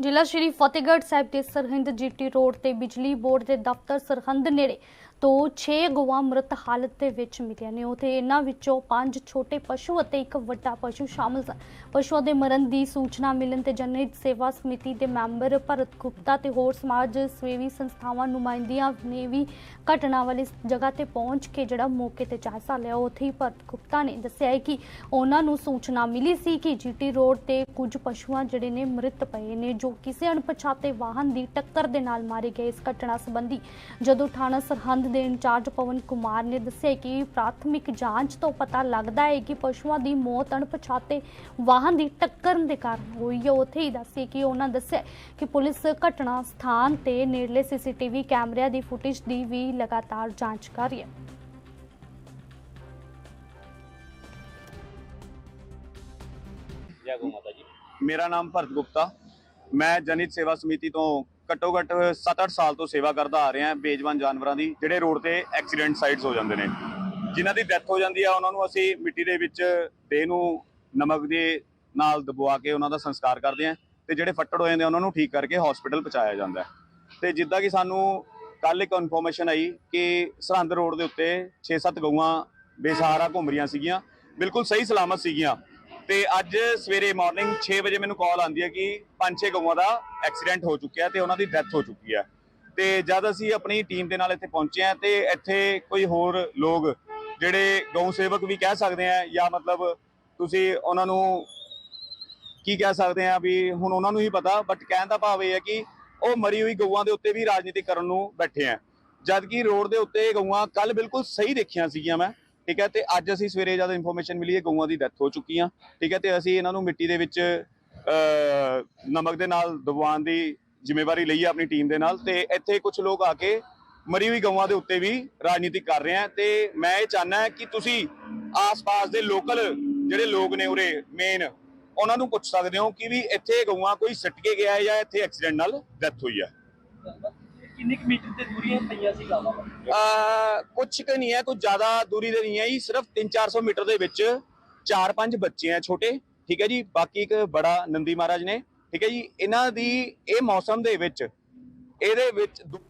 ਜ਼ਿਲ੍ਹਾ ਸ਼੍ਰੀ ਫਤਿਹਗੜ੍ਹ ਸਾਹਿਬ ਦੇ Sirhind GT road ਤੇ ਬਿਜਲੀ ਬੋਰਡ ਦੇ ਦਫ਼ਤਰ ਸਰਹੰਦ ਨੇੜੇ ਤੋਂ 6 ਗਊਆਂ ਮ੍ਰਿਤ ਹਾਲਤ ਦੇ ਵਿੱਚ ਮਿਲੀਆਂ ਨੇ। ਉਥੇ ਇਹਨਾਂ ਵਿੱਚੋਂ 5 ਛੋਟੇ ਪਸ਼ੂ ਅਤੇ ਇੱਕ ਵੱਡਾ ਪਸ਼ੂ ਸ਼ਾਮਲ ਸਨ। ਪਸ਼ੂਆਂ ਦੇ ਮਰਨ ਦੀ ਸੂਚਨਾ ਮਿਲਣ ਤੇ ਜਨਹਿਤ ਸੇਵਾ ਸਮਿਤੀ ਦੇ ਮੈਂਬਰ ਭਰਤ ਗੁਪਤਾ ਤੇ ਹੋਰ ਸਮਾਜ ਸੇਵੀ ਸੰਸਥਾਵਾਂ ਨੁਮਾਇੰਦਿਆਂ ਨੇ ਵੀ ਘਟਨਾ ਵਾਲੀ ਜਗ੍ਹਾ ਤੇ ਪਹੁੰਚ ਕੇ ਜਿਹੜਾ ਮੌਕੇ ਤੇ ਜਾਇਜ਼ਾ ਲਿਆ ਉੱਥੇ ਹੀ ਭਰਤ ਗੁਪਤਾ ਨੇ ਦੱਸਿਆ ਹੈ ਕਿ ਉਹਨਾਂ ਨੂੰ ਸੂਚਨਾ ਮਿਲੀ ਸੀ ਕਿ ਜੀਟੀ ਰੋਡ ਤੇ ਕੁਝ ਪਸ਼ੂਆਂ ਜਿਹੜੇ ਨੇ ਮ੍ਰਿਤ ਪਏ ਨੇ, ਜੋ ਕਿਸੇ ਅਣਪਛਾਤੇ ਵਾਹਨ ਦੀ ਟੱਕਰ ਦੇ ਨਾਲ ਮਾਰੇ ਗਏ। ਇਸ ਘਟਨਾ ਸੰਬੰਧੀ ਜਦੋਂ ਥਾਣਾ ਸਰਹੰਦ ਦੇ ਇੰਚਾਰਜ ਪਵਨ ਕੁਮਾਰ ਨੇ ਦੱਸਿਆ ਕਿ ਪ੍ਰਾਥਮਿਕ ਜਾਂਚ ਤੋਂ ਪਤਾ ਲੱਗਦਾ ਹੈ ਕਿ ਪਸ਼ੂਆਂ ਦੀ ਮੌਤ ਅਣਪਛਾਤੇ ਵਾਹਨ ਦੀ ਟੱਕਰ ਦੇ ਕਾਰਨ ਹੋਈ ਹੈ। ਉੱਥੇ ਹੀ ਦੱਸਿਆ ਕਿ ਉਹਨਾਂ ਦੱਸਿਆ ਕਿ ਪੁਲਿਸ ਘਟਨਾ ਸਥਾਨ ਤੇ ਨੇੜਲੇ ਸੀਸੀਟੀਵੀ ਕੈਮਰਿਆਂ ਦੀ ਫੁਟੇਜ ਦੀ ਵੀ ਲਗਾਤਾਰ ਜਾਂਚ ਕਰ ਰਹੀ ਹੈ। ਜੈ ਗੋ ਮਾਤਾ ਜੀ। ਮੇਰਾ ਨਾਮ ਭਰਤ ਗੁਪਤਾ। ਮੈਂ ਜਨਿਤ ਸੇਵਾ ਸਮਿਤੀ ਤੋਂ ਘੱਟੋ ਘੱਟ 7-8 ਸਾਲ ਤੋਂ ਸੇਵਾ ਕਰਦਾ ਆ ਰਿਹਾ ਬੇਜਵਾਨ ਜਾਨਵਰਾਂ ਦੀ, ਜਿਹੜੇ ਰੋਡ ਤੇ ਐਕਸੀਡੈਂਟ ਸਾਈਟਸ ਹੋ ਜਾਂਦੇ ਨੇ। ਜਿਨ੍ਹਾਂ ਦੀ ਡੈਥ ਹੋ ਜਾਂਦੀ ਆ, ਉਹਨਾਂ ਨੂੰ ਅਸੀਂ ਮਿੱਟੀ ਦੇ ਵਿੱਚ ਦੇਹ ਨੂੰ ਨਮਕ ਦੇ ਨਾਲ ਦਬਵਾ ਕੇ ਉਹਨਾਂ ਦਾ ਸੰਸਕਾਰ ਕਰਦੇ ਆ ਤੇ ਜਿਹੜੇ ਫੱਟੜ ਹੋ ਜਾਂਦੇ ਆ, ਉਹਨਾਂ ਨੂੰ ਠੀਕ ਕਰਕੇ ਹਸਪੀਟਲ ਪਹੁੰਚਾਇਆ ਜਾਂਦਾ ਹੈ। ਤੇ ਜਿੱਦਾਂ ਕਿ ਸਾਨੂੰ ਕੱਲ ਇੱਕ ਇਨਫੋਰਮੇਸ਼ਨ ਆਈ ਕਿ ਸਰਹੰਦ ਰੋਡ ਦੇ ਉੱਤੇ 6-7 ਗਊਆਂ ਬੇਸਹਾਰਾ ਘੁੰਮ ਰਹੀਆਂ ਸੀਗੀਆਂ, ਬਿਲਕੁਲ ਸਹੀ ਸਲਾਮਤ ਸੀਗੀਆਂ। ਤੇ ਅੱਜ ਸਵੇਰੇ ਮਾਰਨਿੰਗ 6 ਵਜੇ ਮੈਨੂੰ ਕਾਲ ਆਉਂਦੀ ਹੈ ਕਿ ਪੰਜ ਛੇ ਗਊਆਂ ਦਾ ਐਕਸੀਡੈਂਟ ਹੋ ਚੁੱਕਿਆ ਤੇ ਉਹਨਾਂ ਦੀ ਡੈਥ ਹੋ ਚੁੱਕੀ ਹੈ। ਤੇ ਜਦ ਅਸੀਂ ਆਪਣੀ ਟੀਮ ਦੇ ਨਾਲ ਇੱਥੇ ਪਹੁੰਚੇ ਆ ਤੇ ਇੱਥੇ ਕੋਈ ਹੋਰ ਲੋਕ ਜਿਹੜੇ ਗਊ ਸੇਵਕ ਵੀ ਕਹਿ ਸਕਦੇ ਆ ਜਾਂ ਮਤਲਬ ਤੁਸੀਂ ਉਹਨਾਂ ਨੂੰ ਕੀ ਕਹਿ ਸਕਦੇ ਆ ਵੀ ਹੁਣ ਉਹਨਾਂ ਨੂੰ ਹੀ ਪਤਾ ਬਟ ਕਹਿਣ ਦਾ ਭਾਵ ਇਹ ਹੈ ਕਿ ਉਹ ਮਰੀ ਹੋਈ ਗਊਆਂ ਦੇ ਉੱਤੇ ਵੀ ਰਾਜਨੀਤੀ ਕਰਨ ਨੂੰ ਬੈਠੇ ਆ। ਜਦਕਿ ਰੋਡ ਦੇ ਉੱਤੇ ਗਊਆਂ ਕੱਲ ਬਿਲਕੁਲ ਸਹੀ ਦੇਖੀਆਂ ਸੀਗੀਆਂ ਮੈਂ ਠੀਕ ਹੈ, ਤੇ ਅੱਜ ਅਸੀਂ ਸਵੇਰੇ ਜਦ ਇਨਫੋਰਮੇਸ਼ਨ ਮਿਲੀ ਹੈ, ਗਊਆਂ ਦੀ ਡੈਥ ਹੋ ਚੁੱਕੀ ਆ। ਠੀਕ ਹੈ, ਤੇ ਅਸੀਂ ਇਹਨਾਂ ਨੂੰ ਮਿੱਟੀ ਦੇ ਵਿੱਚ ਨਮਕ ਦੇ ਨਾਲ ਦਬਾਉਣ ਦੀ ਜ਼ਿੰਮੇਵਾਰੀ ਲਈ ਹੈ ਆਪਣੀ ਟੀਮ ਦੇ ਨਾਲ। ਤੇ ਇੱਥੇ ਕੁਝ ਲੋਕ ਆ ਕੇ ਮਰੀ ਹੋਈ ਗਊਆਂ ਦੇ ਉੱਤੇ ਵੀ ਰਾਜਨੀਤੀ ਕਰ ਰਹੇ ਆ। ਤੇ ਮੈਂ ਇਹ ਚਾਹਨਾ ਹੈ ਕਿ ਤੁਸੀਂ ਆਸ-ਪਾਸ ਦੇ ਲੋਕਲ ਜਿਹੜੇ ਲੋਕ ਨੇ ਉਰੇ ਮੇਨ ਉਹਨਾਂ ਨੂੰ ਪੁੱਛ ਸਕਦੇ ਹੋ ਕਿ ਵੀ ਇੱਥੇ ਗਊਆਂ ਕੋਈ ਸੱਟ ਕੇ ਗਿਆ ਹੈ ਜਾਂ ਇੱਥੇ ਐਕਸੀਡੈਂਟ ਨਾਲ ਡੈਥ ਹੋਈ ਹੈ। ਕਿੰਨੇ ਕੁ ਮੀਟਰ ਤੇ ਦੂਰੀਆਂ ਪਈਆਂ ਸੀ ਗਾਵਾਂ? ਆ ਕੁਝ ਕੁ ਨਹੀਂ ਹੈ ਕੁਝ ਜ਼ਿਆਦਾ ਦੂਰੀ ਤੇ ਨਹੀਂ ਹੈ ਜੀ, ਸਿਰਫ 3-400 ਮੀਟਰ ਦੇ ਵਿੱਚ 4-5 ਬੱਚੇ ਆ ਛੋਟੇ, ਠੀਕ ਹੈ ਜੀ, ਬਾਕੀ ਇੱਕ ਬੜਾ ਨੰਦੀ ਮਹਾਰਾਜ ਨੇ, ਠੀਕ ਹੈ ਜੀ, ਇਹਨਾਂ ਦੀ ਇਹ ਮੌਸਮ ਦੇ ਵਿੱਚ, ਇਹਦੇ ਵਿੱਚ